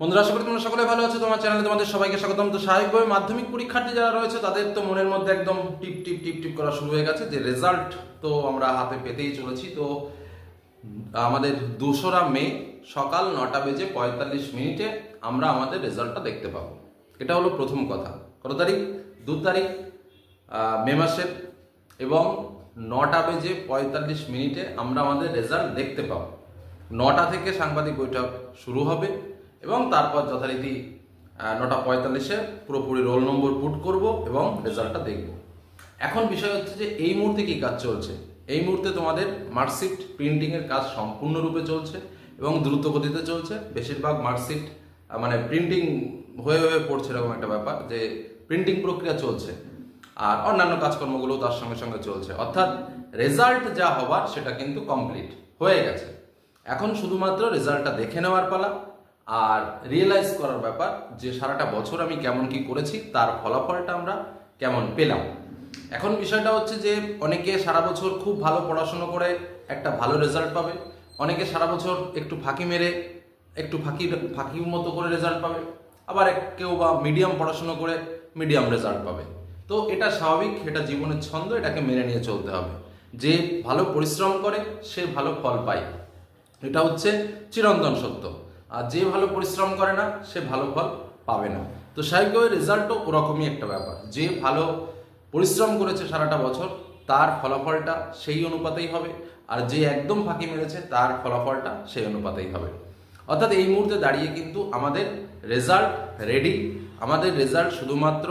বন্ধুরা, আশা করি তোমরা সকলে ভালো আছো। তোমার চ্যানেলে তোমাদের সবাইকে স্বাগতম। তো স্বাভাবিকভাবে মাধ্যমিক পরীক্ষার্থী যারা রয়েছে, তাদের তো মনের মধ্যে একদম টিপ টিপ টিপ টিপ করা শুরু হয়ে গেছে যে রেজাল্ট তো আমরা হাতে পেতেই চলেছি। তো আমাদের দোসরা মে সকাল নটা বেজে পঁয়তাল্লিশ মিনিটে আমরা আমাদের রেজাল্টটা দেখতে পাবো। এটা হলো প্রথম কথা। কত তারিখ? দু তারিখ মে মাসের। এবং নটা বেজে পঁয়তাল্লিশ মিনিটে আমরা আমাদের রেজাল্ট দেখতে পাবো। নটা থেকে সাংবাদিক বৈঠক শুরু হবে। এবং তারপর যথারীতি নটা পঁয়তাল্লিশে পুরোপুরি রোল নম্বর পুট করব এবং রেজাল্টটা দেখব। এখন বিষয় হচ্ছে যে, এই মুহূর্তে কি কাজ চলছে? এই মুহূর্তে তোমাদের মার্কশিট প্রিন্টিংয়ের কাজ সম্পূর্ণরূপে চলছে এবং দ্রুত গতিতে চলছে। বেশিরভাগ মার্কশিট মানে প্রিন্টিং হয়ে হয়ে পড়ছে এরকম একটা ব্যাপার যে প্রিন্টিং প্রক্রিয়া চলছে আর অন্যান্য কাজকর্মগুলো তার সঙ্গে সঙ্গে চলছে। অর্থাৎ রেজাল্ট যা হবার সেটা কিন্তু কমপ্লিট হয়ে গেছে। এখন শুধুমাত্র রেজাল্টটা দেখে নেওয়ার পালা আর রিয়েলাইজ করার ব্যাপার যে সারাটা বছর আমি কেমন কি করেছি, তার ফলাফলটা আমরা কেমন পেলাম। এখন বিষয়টা হচ্ছে যে অনেকে সারা বছর খুব ভালো পড়াশুনো করে একটা ভালো রেজাল্ট পাবে, অনেকে সারা বছর একটু ফাঁকি মেরে, একটু ফাঁকি ফাঁকির মতো করে রেজাল্ট পাবে, আবার কেউ বা মিডিয়াম পড়াশুনো করে মিডিয়াম রেজাল্ট পাবে। তো এটা স্বাভাবিক, এটা জীবনের ছন্দ, এটাকে মেনে নিয়ে চলতে হবে। যে ভালো পরিশ্রম করে, সে ভালো ফল পায়। এটা হচ্ছে চিরন্তন সত্য। আর যে ভালো পরিশ্রম করে না, সে ভালো ফল পাবে না। তো স্বাভাবিকভাবে রেজাল্টও ওরকমই একটা ব্যাপার। যে ভালো পরিশ্রম করেছে সারাটা বছর, তার ফলাফলটা সেই অনুপাতেই হবে, আর যে একদম ফাঁকি মেরেছে, তার ফলাফলটা সেই অনুপাতেই হবে। অর্থাৎ এই মুহূর্তে দাঁড়িয়ে কিন্তু আমাদের রেজাল্ট রেডি আমাদের রেজাল্ট শুধুমাত্র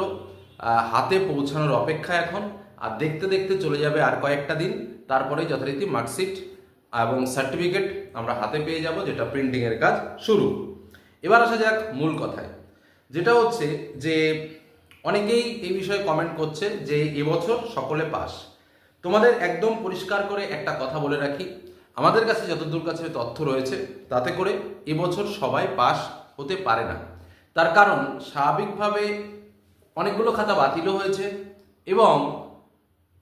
হাতে পৌঁছানোর অপেক্ষা এখন, আর দেখতে দেখতে চলে যাবে আর কয়েকটা দিন, তারপরেই যথারীতি মার্কশিট এবং সার্টিফিকেট আমরা হাতে পেয়ে যাব যেটা প্রিন্টিংয়ের কাজ শুরু। এবার আসা যাক মূল কথায়, যেটা হচ্ছে যে অনেকেই এই বিষয়ে কমেন্ট করছে যে এবছর সকলে পাস। তোমাদের একদম পরিষ্কার করে একটা কথা বলে রাখি, আমাদের কাছে যতদূর কাছে তথ্য রয়েছে, তাতে করে এবছর সবাই পাস হতে পারে না। তার কারণ স্বাভাবিকভাবে অনেকগুলো খাতা বাতিলও হয়েছে এবং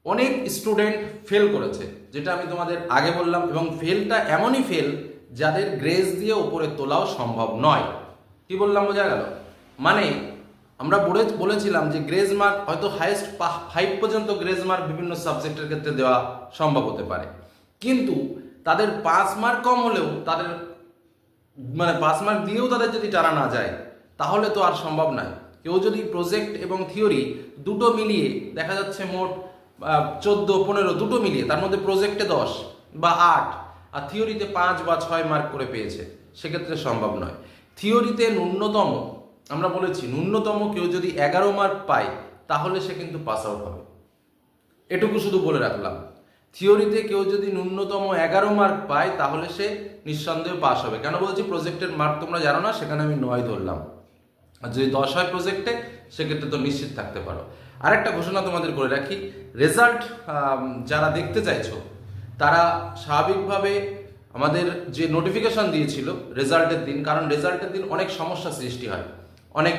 অনেক স্টুডেন্ট ফেল করেছে, যেটা আমি তোমাদের আগে বললাম এবং ফেলটা এমনই ফেল যাদের গ্রেস দিয়ে উপরে তোলাও সম্ভব নয়। কি বললাম বোঝা গেল? মানে আমরা বলে, বলেছিলাম যে গ্রেজ মার্ক হয়তো হাইয়েস্ট ফাইভ পর্যন্ত গ্রেজ মার্ক বিভিন্ন সাবজেক্টের ক্ষেত্রে দেওয়া সম্ভব হতে পারে। কিন্তু তাদের পাঁচ মার্ক কম হলেও তাদের মানে পাঁচ মার্ক দিয়েও তাদের যদি টানা না যায়, তাহলে তো আর সম্ভব নয়। কেউ যদি প্রজেক্ট এবং থিওরি দুটো মিলিয়ে দেখা যাচ্ছে মোট চোদ্দ, পনেরো, দুটো মিলিয়ে, তার মধ্যে প্রজেক্টে দশ বা আট, আর থিওরিতে পাঁচ বা ছয় মার্ক করে পেয়েছে, সেক্ষেত্রে সম্ভব নয়। থিওরিতে ন্যূনতম, আমরা বলেছি, ন্যূনতম কেউ যদি এগারো মার্ক পায়, তাহলে সে কিন্তু পাস আউট হবে। এটুকু শুধু বলে রাখলাম। থিওরিতে কেউ যদি ন্যূনতম এগারো মার্ক পায়, তাহলে সে নিঃসন্দেহে পাস হবে। কেন বলছি? প্রজেক্টের মার্ক তোমরা জানো না, সেখানে আমি নয় ধরলাম। আর যদি দশ হয় প্রজেক্টে সেক্ষেত্রে তো নিশ্চিত থাকতে পারো। আরেকটা ঘোষণা তোমাদের করে রাখি। রেজাল্ট যারা দেখতে চাইছো, তারা স্বাভাবিকভাবে আমাদের যে নোটিফিকেশন দিয়েছিল রেজাল্টের দিন, কারণ রেজাল্টের দিন অনেক সমস্যা সৃষ্টি হয়। অনেক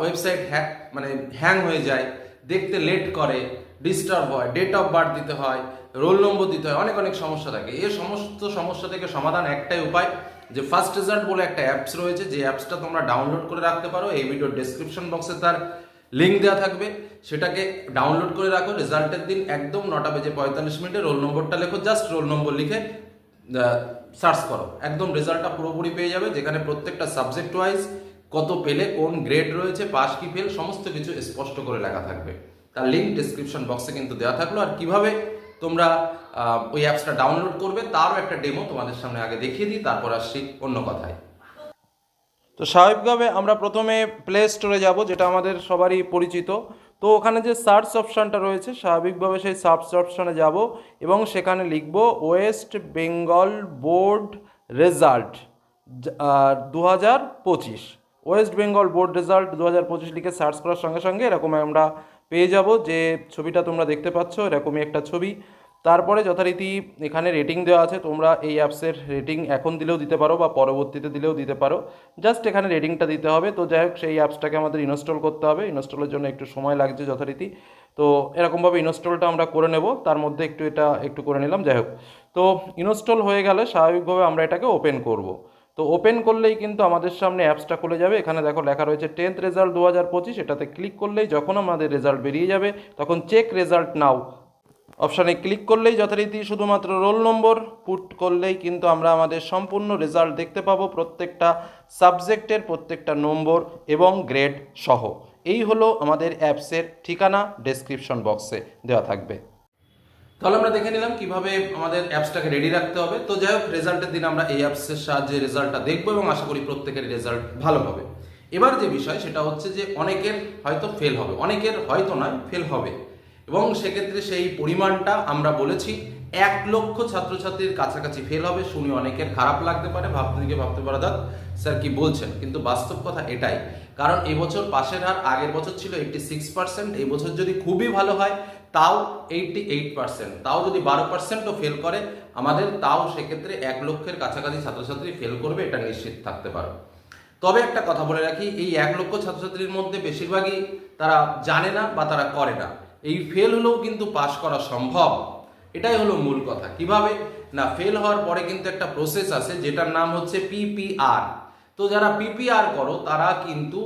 ওয়েবসাইট হ্যাক মানে হ্যাং হয়ে যায়, দেখতে লেট করে, ডিস্টার্ব হয়, ডেট অফ বার্থ দিতে হয়, রোল নম্বর দিতে হয়, অনেক অনেক সমস্যা থাকে। এই সমস্ত সমস্যা থেকে সমাধান একটাই উপায়, যে ফার্স্ট রেজাল্ট বলে একটা অ্যাপস রয়েছে, যে অ্যাপসটা তোমরা ডাউনলোড করে রাখতে পারো। এই ভিডিওর ডেসক্রিপশন বক্সে তার লিঙ্ক দেওয়া থাকবে, সেটাকে ডাউনলোড করে রাখো রেজাল্টের দিন একদম নটা বেজে পঁয়তাল্লিশ মিনিটে রোল নম্বরটা লেখো জাস্ট রোল নম্বর লিখে সার্চ করো। একদম রেজাল্টটা পুরোপুরি পেয়ে যাবে, যেখানে প্রত্যেকটা সাবজেক্ট ওয়াইজ কত পেলে, কোন গ্রেড রয়েছে পাস কি ফেল সমস্ত কিছু স্পষ্ট করে লেখা থাকবে। তার লিঙ্ক ডিসক্রিপশন বক্সে কিন্তু দেওয়া থাকল, আর কীভাবে তোমরা ওই অ্যাপসটা ডাউনলোড করবে, তারও একটা ডেমো তোমাদের সামনে আগে দেখিয়ে দিই, তারপর আসছি অন্য কথায়। তো স্বাভাবিকভাবে আমরা প্রথমে প্লে স্টোরে যাব, যেটা আমাদের সবারই পরিচিত। তো ওখানে যে সার্চ অপশানটা রয়েছে, স্বাভাবিকভাবে সেই সার্চ অপশানে যাব এবং সেখানে লিখব ওয়েস্ট বেঙ্গল বোর্ড রেজাল্ট দু হাজার পঁচিশ। ওয়েস্ট বেঙ্গল বোর্ড রেজাল্ট দু হাজার পঁচিশ লিখে সার্চ করার সঙ্গে সঙ্গে এরকম আমরা পেয়ে যাব। যে ছবিটা তোমরা দেখতে পাচ্ছ, এরকমই একটা ছবি। তারপরে যথারীতি এখানে রেটিং দেওয়া আছে, তোমরা এই অ্যাপসের রেটিং এখন দিলেও দিতে পারো বা পরবর্তীতে দিলেও দিতে পারো। জাস্ট এখানে রেটিংটা দিতে হবে। তো যাই হোক, সেই অ্যাপসটাকে আমাদের ইনস্টল করতে হবে। ইনস্টলের জন্য একটু সময় লাগছে যথারীতি। তো এরকমভাবে ইনস্টলটা আমরা করে নেব। তার মধ্যে একটু এটা একটু করে নিলাম। যাই হোক, তো ইনস্টল হয়ে গেলে স্বাভাবিকভাবে আমরা এটাকে ওপেন করব। তো ওপেন করলেই কিন্তু আমাদের সামনে অ্যাপসটা খুলে যাবে। এখানে দেখো লেখা রয়েছে টেন্থ রেজাল্ট দু হাজার পঁচিশ এটাতে ক্লিক করলেই যখন আমাদের রেজাল্ট বেরিয়ে যাবে, তখন চেক রেজাল্ট নাও অপশানে ক্লিক করলেই যথারীতি শুধুমাত্র রোল নম্বর পুট করলেই কিন্তু আমরা আমাদের সম্পূর্ণ রেজাল্ট দেখতে পাবো প্রত্যেকটা সাবজেক্টের প্রত্যেকটা নম্বর এবং গ্রেড সহ। এই হলো আমাদের অ্যাপসের ঠিকানা ডেসক্রিপশন বক্সে দেওয়া থাকবে। তাহলে আমরা দেখে নিলাম কীভাবে আমাদের অ্যাপসটাকে রেডি রাখতে হবে। তো যাই হোক, রেজাল্টের দিন আমরা এই অ্যাপসের সাহায্যে রেজাল্টটা দেখব এবং আশা করি প্রত্যেকের রেজাল্ট ভালো হবে। এবার যে বিষয়, সেটা হচ্ছে যে অনেকের হয়তো ফেল হবে। অনেকের হয়তো নয় ফেল হবে। এবং সেক্ষেত্রে সেই পরিমাণটা আমরা বলেছি, এক লক্ষ ছাত্রছাত্রীর কাছাকাছি ফেল হবে, শুনে অনেকের খারাপ লাগতে পারে, ভাবতে দিকে ভাবতে পারে দাদ স্যার কি বলছেন। কিন্তু বাস্তব কথা এটাই, কারণ এবছর পাশের হার আগের বছর ছিল এইটটি সিক্স পার্সেন্ট এই বছর যদি খুবই ভালো হয়, তাও এইটটি এইট পার্সেন্ট তাও যদি বারো পার্সেন্টও ফেল করে, আমাদের তাও সেক্ষেত্রে এক লক্ষের কাছাকাছি ছাত্রছাত্রী ফেল করবে, এটা নিশ্চিত থাকতে পারো। তবে একটা কথা বলে রাখি, এই এক লক্ষ ছাত্রছাত্রীর মধ্যে বেশিরভাগই তারা জানে না বা তারা করে না। এই ফেল হলেও কিন্তু পাশ করা সম্ভব। এটাই হলো মূল কথা। কীভাবে? না ফেল হওয়ার পরে কিন্তু একটা প্রসেস আছে, যেটার নাম হচ্ছে পিপিআর তো যারা পিপিআর করো, তারা কিন্তু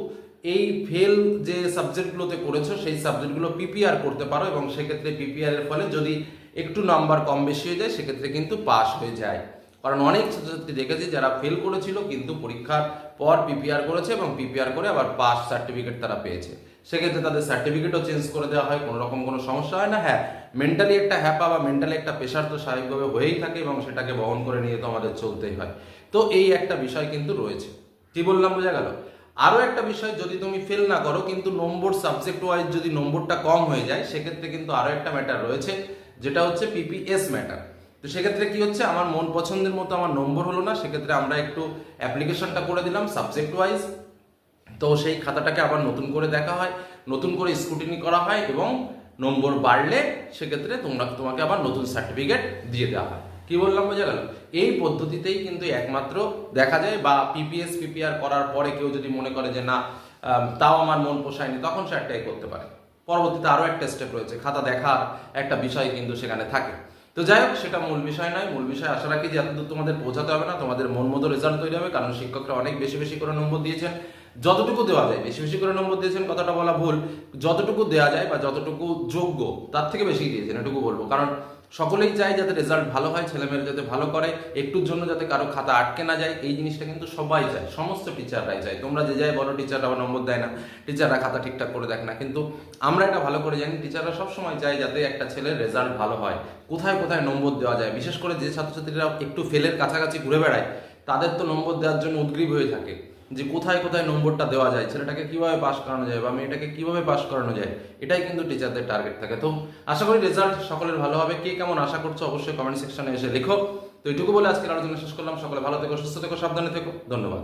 এই ফেল যে সাবজেক্টগুলোতে করেছ, সেই সাবজেক্টগুলো পিপিআর করতে পারো এবং সেক্ষেত্রে পিপিআর এর ফলে যদি একটু নাম্বার কম বেশি হয়ে যায়, সেক্ষেত্রে কিন্তু পাস হয়ে যায়। কারণ অনেক ছাত্রছাত্রী দেখেছি যারা ফেল করেছিল কিন্তু পরীক্ষার পর পিপিআর করেছে এবং পিপিআর করে আবার পাস সার্টিফিকেট তারা পেয়েছে। সেক্ষেত্রে তাদের সার্টিফিকেটও চেঞ্জ করে দেওয়া হয় কোনো রকম কোনো সমস্যা হয় না। হ্যাঁ মেন্টালি একটা হ্যাপা বা মেন্টালি একটা প্রেশার তো স্বাভাবিকভাবে হয়েই থাকে এবং সেটাকে বহন করে নিয়ে তো আমাদের চলতেই হয়। তো এই একটা বিষয় কিন্তু রয়েছে। কি বললাম, বোঝা গেল? আরও একটা বিষয়, যদি তুমি ফেল না করো, কিন্তু নম্বর সাবজেক্ট ওয়াইজ যদি নম্বরটা কম হয়ে যায়, সেক্ষেত্রে কিন্তু আরও একটা ম্যাটার রয়েছে, যেটা হচ্ছে পিপিএস ম্যাটার তো সেক্ষেত্রে কি হচ্ছে? আমার মন পছন্দের মতো আমার নম্বর হলো না, সেক্ষেত্রে আমরা একটু অ্যাপ্লিকেশনটা করে দিলাম সাবজেক্ট ওয়াইজ তো সেই খাতাটাকে আবার নতুন করে দেখা হয়, নতুন করে স্ক্রুটিনি করা হয় এবং নম্বর বাড়লে সেক্ষেত্রে তোমরা, তোমাকে আবার নতুন সার্টিফিকেট দিয়ে দেওয়া হয়। কি বললাম বোঝা গেল? এই পদ্ধতিতেই কিন্তু একমাত্র দেখা যায় বা পিপিএস পিপিআর করার পরে কেউ যদি মনে করে যে না তাও আমার মন পোষায়নি, তখন সে একটাই করতে পারে। পরবর্তীতে আরও একটা স্টেপ রয়েছে, খাতা দেখার একটা বিষয় কিন্তু সেখানে থাকে। তো যাই হোক, সেটা মূল বিষয় নয়। মূল বিষয় আশা রাখি যে এতদূর তোমাদের পৌঁছাতে হবে না। তোমাদের মন মতো রেজাল্ট তৈরি হবে। কারণ শিক্ষকরা অনেক বেশি বেশি করে নম্বর দিয়েছেন। যতটুকু দেওয়া যায়, বেশি বেশি করে নম্বর দিয়েছেন, কথাটা বলা ভুল। যতটুকু দেওয়া যায় বা যতটুকু যোগ্য, তার থেকে বেশি দিয়েছেন, এটুকু বলব। কারণ সকলেই চায় যাতে রেজাল্ট ভালো হয়, ছেলেমেয়েরা যাতে ভালো করে, একটুর জন্য যাতে কারও খাতা আটকে না যায়, এই জিনিসটা কিন্তু সবাই চায়, সমস্ত টিচাররাই চায়। তোমরা যে যাই বলো টিচাররা আবার নম্বর দেয় না টিচাররা খাতা ঠিকঠাক করে দেখ না, কিন্তু আমরা এটা ভালো করে জানি টিচাররা সবসময় চায় যাতে একটা ছেলের রেজাল্ট ভালো হয়। কোথায় কোথায় নম্বর দেওয়া যায়? বিশেষ করে যে ছাত্রছাত্রীরা একটু ফেলের কাছাকাছি ঘুরে বেড়ায়, তাদের তো নম্বর দেওয়ার জন্য উদ্গ্রীব হয়ে থাকে। যে কোথায় কোথায় নম্বরটা দেওয়া যায়, ছেলেটাকে কীভাবে পাস করানো যায় বা মেয়েটাকে কীভাবে পাস করানো যায়, এটাই কিন্তু টিচারদের টার্গেট থাকে। তো আশা করি রেজাল্ট সকলের ভালো হবে। কে কেমন আশা করছ অবশ্যই কমেন্ট সেকশনে এসে লিখো। তো এটুকু বলে আজকের আলোচনা শেষ করলাম। সকলে ভালো থেকো, সুস্থ থেকো, সাবধানে থেকো। ধন্যবাদ।